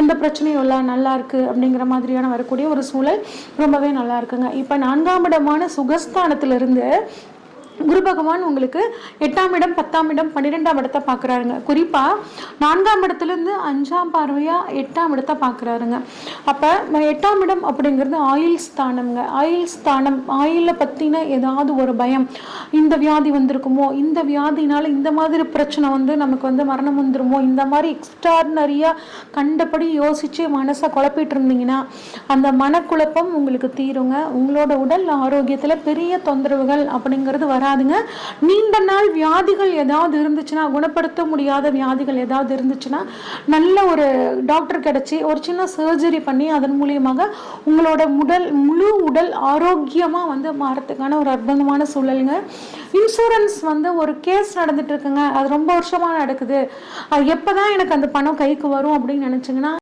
எந்த பிரச்சனையும் இல்லை நல்லா இருக்குது அப்படிங்கிற மாதிரியான வரக்கூடிய ஒரு சூழல் ரொம்பவே நல்லா இருக்குங்க. இப்போ நான்காம் இடமான சுகஸ்தானத்திலிருந்து குரு பகவான் உங்களுக்கு எட்டாம் இடம் பத்தாம் இடம் பன்னிரெண்டாம் இடத்தை பார்க்குறாருங்க. குறிப்பாக நான்காம் இடத்துலேருந்து அஞ்சாம் பார்வையாக எட்டாம் இடத்தை பார்க்குறாருங்க. அப்போ எட்டாம் இடம் அப்படிங்கிறது ஆயில் ஸ்தானம்ங்க. ஆயில் ஸ்தானம் ஆயிலில் பற்றின ஏதாவது ஒரு பயம் இந்த வியாதி வந்திருக்குமோ இந்த வியாதினால இந்த மாதிரி பிரச்சனை வந்து நமக்கு வந்து மரணம் வந்துருமோ இந்த மாதிரி எக்ஸ்ட்ராடினரியாக கண்டபடி யோசித்து மனசை குழப்பிட்டு இருந்தீங்கன்னா அந்த மனக்குழப்பம் உங்களுக்கு தீருங்க. உங்களோட உடல் ஆரோக்கியத்தில் பெரிய தொந்தரவுகள் அப்படிங்கிறது வராதுங்க. நீண்ட நாள் வியாதிகள் ஏதாவது இருந்துச்சுன்னா குணப்படுத்த முடியாத வியாதிகள் ஏதாவது இருந்துச்சுன்னா நல்ல ஒரு டாக்டர் கிடச்சி ஒரு சின்ன சர்ஜரி பண்ணி அதன் மூலியமாக உங்களோட உடல் முழு உடல் ஆரோக்கியமாக வந்து மாறத்துக்கான ஒரு அற்புதமான சூழலுங்க. இன்சூரன்ஸ் வந்து ஒரு கேஸ் நடந்துட்டு இருக்குங்க. அது ரொம்ப வருஷமாக நடக்குது. அது எப்போ தான் எனக்கு அந்த பணம் கைக்கு வரும் அப்படின்னு நினச்சிங்கன்னா